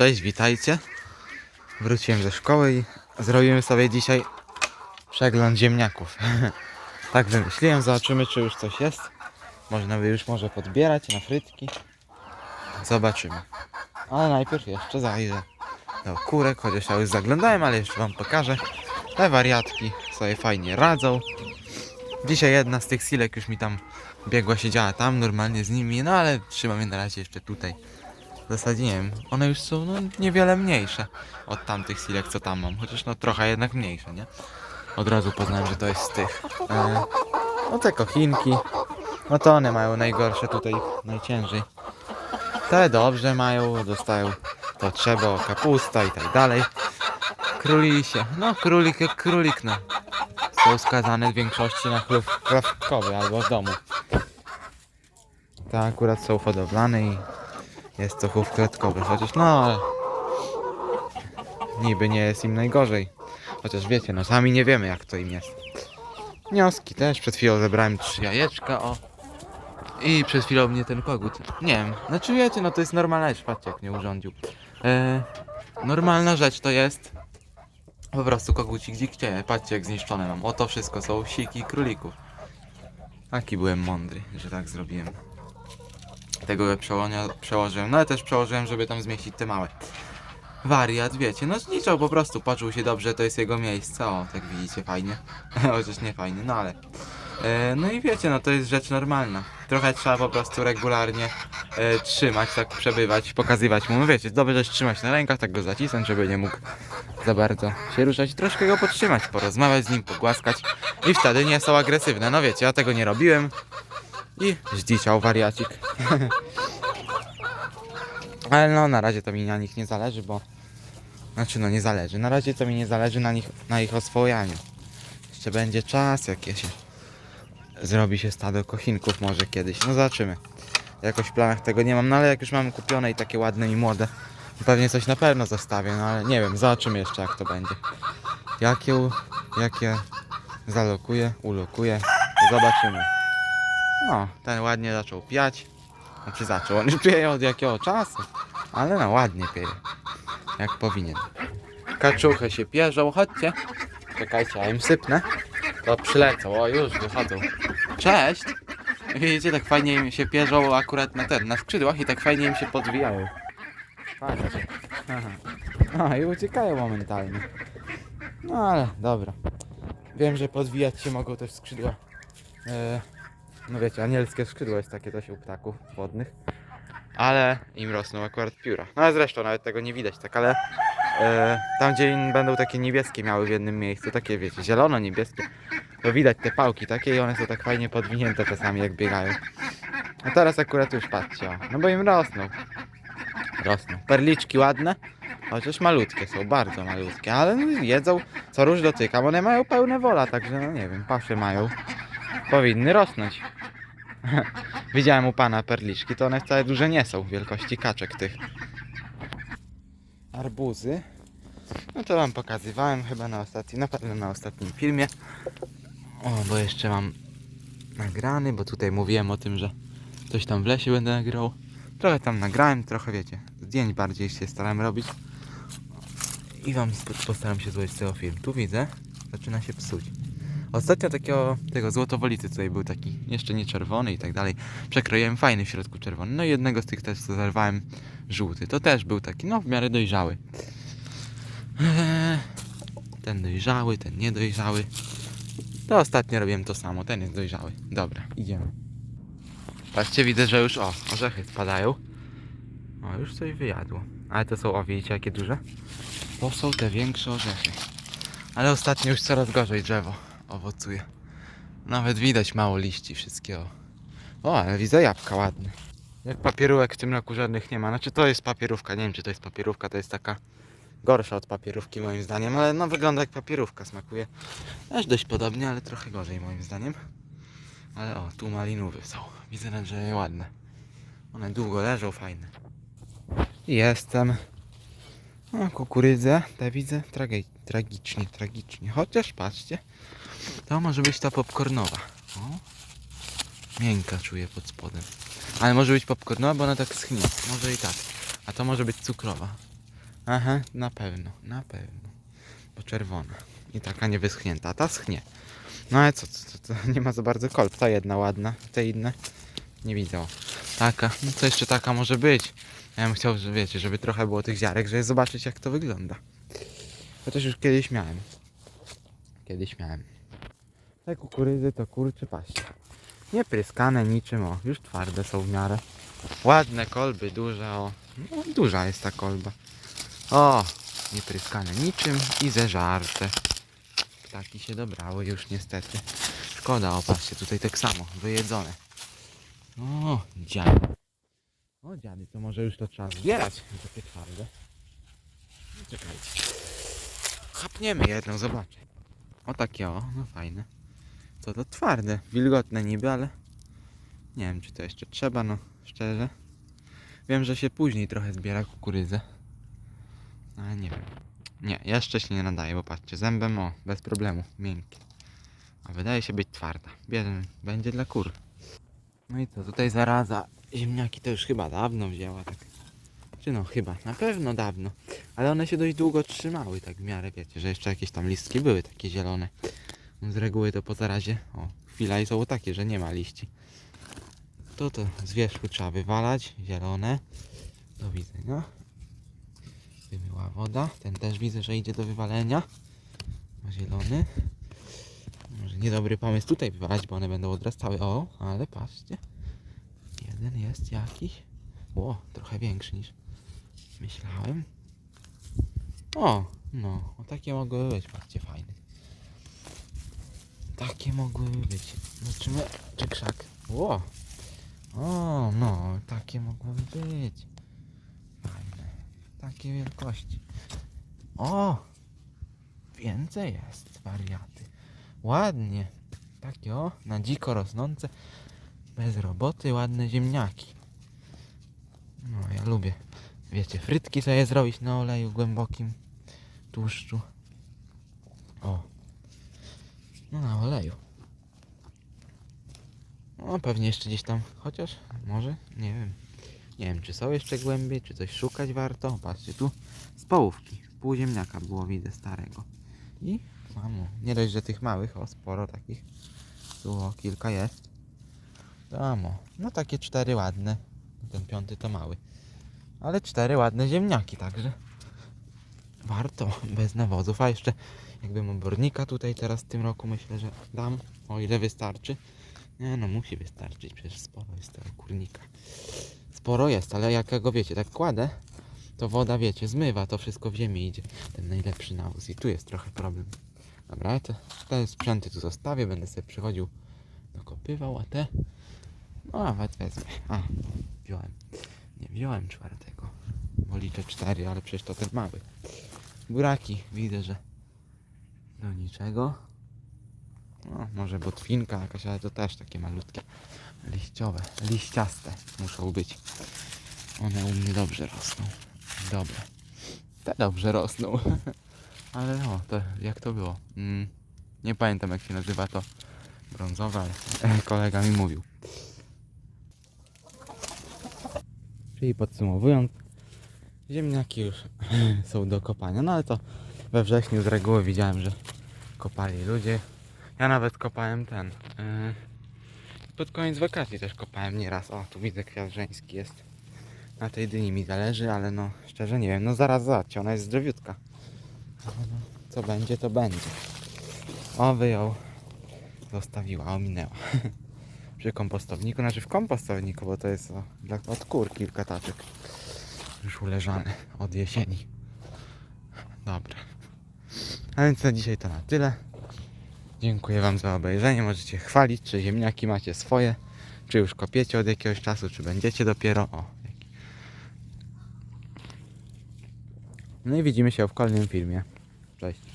Cześć, witajcie. Wróciłem ze szkoły i zrobimy sobie dzisiaj przegląd ziemniaków. tak wymyśliłem, zobaczymy czy już coś jest. Można by już może podbierać na frytki. Zobaczymy. Ale najpierw jeszcze zajrzę do kurek, chociaż ja już zaglądałem, ale jeszcze wam pokażę. Te wariatki sobie fajnie radzą. Dzisiaj jedna z tych silek już mi tam biegła, siedziała tam normalnie z nimi, no ale trzymam je na razie jeszcze tutaj. W zasadzie nie wiem, one już są no, niewiele mniejsze od tamtych silek, co tam mam, chociaż no trochę jednak mniejsze, nie? Od razu poznałem, że to jest z tych. E, no te kochinki, no to one mają najgorsze tutaj, najciężej. Te dobrze mają, dostają to trzeba, kapusta i tak dalej. Królisie, no królik jak królik, no. Są skazane w większości na chlów krawkowy albo w domu. Te akurat są hodowlane i jest to chów chociaż no ale niby nie jest im najgorzej. Chociaż wiecie, no sami nie wiemy jak to im jest. Wnioski też, przed chwilą zebrałem trzy jajeczka, o. I przed chwilą mnie ten kogut. Nie wiem, znaczy wiecie, no to jest normalna rzecz, patrzcie jak mnie urządził. E, normalna rzecz to jest po prostu kogucik gdzie patrzcie jak zniszczone mam. Oto wszystko są siki królików. Taki byłem mądry, że tak zrobiłem. Tego przełożyłem, no ale też przełożyłem, żeby tam zmieścić te małe. Wariat, wiecie, no zliczał po prostu, poczuł się dobrze, to jest jego miejsce, o, tak widzicie, fajnie. Chociaż nie fajnie, no ale. E, no i wiecie, no to jest rzecz normalna. Trochę trzeba po prostu regularnie e, trzymać, tak przebywać, pokazywać mu. No wiecie, dobrze też trzymać na rękach, tak go zacisnąć, żeby nie mógł za bardzo się ruszać. Troszkę go podtrzymać, porozmawiać z nim, pogłaskać. I wtedy nie są agresywne. No wiecie, ja tego nie robiłem. I zdziczał wariacik. Ale no, na razie to mi na nich nie zależy, bo... Znaczy, no nie zależy. Na razie to mi nie zależy na, nich, na ich oswojaniu. Jeszcze będzie czas, jakie się... Zrobi się stado kochinków może kiedyś. No zobaczymy. Jakoś w planach tego nie mam, no ale jak już mam kupione i takie ładne i młode, pewnie coś na pewno zostawię, no ale nie wiem, zobaczymy jeszcze jak to będzie. Jakie, jakie zalokuję, ulokuję, zobaczymy. O, ten ładnie zaczął piać. Znaczy zaczął, on już pieje od jakiego czasu. Ale no ładnie pieje. Jak powinien. Kaczuchy się pierzą, chodźcie. Czekajcie, ja im sypnę. To przylecą, o już wychodzą. Cześć! Widzicie, tak fajnie im się pierzą akurat na ten, na skrzydłach i tak fajnie im się podwijają. Patrzcie. Aha. A, i uciekają momentalnie. No ale dobra. Wiem, że podwijać się mogą też skrzydła. E, no wiecie, anielskie skrzydło jest takie coś u ptaków wodnych. Ale im rosną akurat pióra. No ale zresztą nawet tego nie widać, tak ale e, tam gdzie in- będą takie niebieskie miały w jednym miejscu, takie wiecie, zielono-niebieskie, to widać te pałki takie i one są tak fajnie podwinięte czasami jak biegają. A teraz akurat już patrzcie, o, no bo im rosną. Rosną. Perliczki ładne, chociaż malutkie są, bardzo malutkie, ale no, jedzą co róż dotykam, one mają pełne wola, także no nie wiem, pasze mają. Powinny rosnąć. Widziałem u pana perliczki, to one wcale duże nie są, wielkości kaczek tych. Arbuzy. No to wam pokazywałem chyba na ostatnim, na pewno na ostatnim filmie. O, bo jeszcze mam nagrany, bo tutaj mówiłem o tym, że coś tam w lesie będę nagrał. Trochę tam nagrałem, trochę wiecie, zdjęć bardziej się starałem robić. I wam postaram się złożyć z tego film. Tu widzę, zaczyna się psuć. Ostatnio takiego, tego złotowolicy tutaj był taki, jeszcze nie czerwony i tak dalej. Przekroiłem fajny w środku czerwony. No i jednego z tych też zerwałem żółty. To też był taki, no w miarę dojrzały. Eee, Ten dojrzały, ten niedojrzały. To ostatnio robiłem to samo, ten jest dojrzały. Dobra, idziemy. Patrzcie, widzę, że już o, orzechy spadają. O, już coś wyjadło. Ale to są, o widzicie jakie duże? To są te większe orzechy. Ale ostatnio już coraz gorzej drzewo owocuje. Nawet widać mało liści wszystkiego. O, ale widzę jabłka ładne. Jak papierówek w tym roku żadnych nie ma. Znaczy to jest papierówka, nie wiem czy to jest papierówka, to jest taka gorsza od papierówki moim zdaniem, ale no wygląda jak papierówka, smakuje też dość podobnie, ale trochę gorzej moim zdaniem. Ale o, tu malinówy są. Widzę że ładne. One długo leżą, fajne. Jestem. O, kukurydzę, te widzę tragi tragicznie, tragicznie. Chociaż patrzcie, to może być ta popcornowa. O, miękka czuję pod spodem. Ale może być popcornowa, bo ona tak schnie. Może i tak. A to może być cukrowa. Aha, na pewno, na pewno. Bo czerwona. I taka niewyschnięta, a ta schnie. No ale co, co, co, nie ma za bardzo kolb. Ta jedna ładna, te inne nie widzę. Taka, no to jeszcze taka może być. Ja bym chciał, wiecie, żeby trochę było tych ziarek, żeby zobaczyć jak to wygląda. Chociaż już kiedyś miałem. Kiedyś miałem. Te kukurydzy to kurczy paście. Nie pryskane niczym, o, już twarde są w miarę. Ładne kolby, duże, o. No, duża jest ta kolba. O, nie pryskane niczym i zeżarte. Ptaki się dobrały już niestety. Szkoda, o patrzcie, tutaj tak samo, wyjedzone. O, dziady. O, dziady, to może już to trzeba zbierać, takie twarde. No, Czekajcie. Chapniemy jedną, zobaczę. O takie o, no fajne. Co to twarde, wilgotne niby, ale nie wiem czy to jeszcze trzeba, no szczerze. Wiem, że się później trochę zbiera kukurydzę. Ale nie wiem. Nie, jeszcze się nie nadaje, bo patrzcie, zębem o, bez problemu, miękkie. A wydaje się być twarda. Biedny, będzie dla kur. No i co, tutaj zaraza. Ziemniaki to już chyba dawno wzięła, tak. Czy no, chyba, na pewno dawno. Ale one się dość długo trzymały, tak w miarę, wiecie, że jeszcze jakieś tam listki były takie zielone. Z reguły to po zarazie, o, chwila i są takie, że nie ma liści. To to z wierzchu trzeba wywalać, zielone. Do widzenia. Wymyła woda. Ten też widzę, że idzie do wywalenia. Ma zielony. Może niedobry pomysł tutaj wywalać, bo one będą odrastały. O, ale patrzcie. Jeden jest jakiś. O, trochę większy niż myślałem. O, no, o takie mogły być, patrzcie, fajne. Takie mogły być. Zobaczymy, czy krzak. O, o, no, takie mogły być. Fajne. Takie wielkości. O, więcej jest, wariaty. Ładnie. Takie o, na dziko rosnące, bez roboty, ładne ziemniaki. No, ja lubię. Wiecie, frytki sobie zrobić na oleju głębokim, tłuszczu. O. No na oleju. No pewnie jeszcze gdzieś tam, chociaż może, nie wiem. Nie wiem, czy są jeszcze głębiej, czy coś szukać warto. Patrzcie, tu z połówki, pół ziemniaka było widzę starego. I mamo, nie dość, że tych małych, o sporo takich. Tu o, kilka jest. Mamo, no takie cztery ładne. Ten piąty to mały. Ale cztery ładne ziemniaki, także warto, bez nawozów. A jeszcze jakbym obornika tutaj teraz w tym roku myślę, że dam, o ile wystarczy. Nie no, musi wystarczyć, przecież sporo jest tego kurnika. Sporo jest, ale jak go wiecie, tak kładę, to woda, wiecie, zmywa, to wszystko w ziemi idzie. Ten najlepszy nawóz i tu jest trochę problem. Dobra, te, te sprzęty tu zostawię, będę sobie przychodził, dokopywał, a te, no nawet wezmę. A, wziąłem. Nie wziąłem czwartego, bo liczę cztery, ale przecież to ten mały. Buraki, widzę, że do niczego. No, może botwinka jakaś, ale to też takie malutkie. Liściowe, liściaste muszą być. One u mnie dobrze rosną. Dobre. Te dobrze rosną. ale o, to jak to było? Mm, nie pamiętam jak się nazywa to brązowe, ale kolega mi mówił. Czyli podsumowując, ziemniaki już są do kopania. No ale to we wrześniu z reguły widziałem, że kopali ludzie. Ja nawet kopałem ten. Yy, pod koniec wakacji też kopałem nieraz. O, tu widzę kwiat żeński jest. Na tej dyni mi zależy, ale no szczerze nie wiem. No zaraz zobaczcie, ona jest zdrowiutka. No, co będzie, to będzie. O, wyjął. Zostawiła, ominęła. Przy kompostowniku, znaczy w kompostowniku, bo to jest dla od kur kilka taczek. Już uleżane od jesieni. Dobra. A więc na dzisiaj to na tyle. Dziękuję Wam za obejrzenie. Możecie chwalić, czy ziemniaki macie swoje, czy już kopiecie od jakiegoś czasu, czy będziecie dopiero. O. No i widzimy się w kolejnym filmie. Cześć.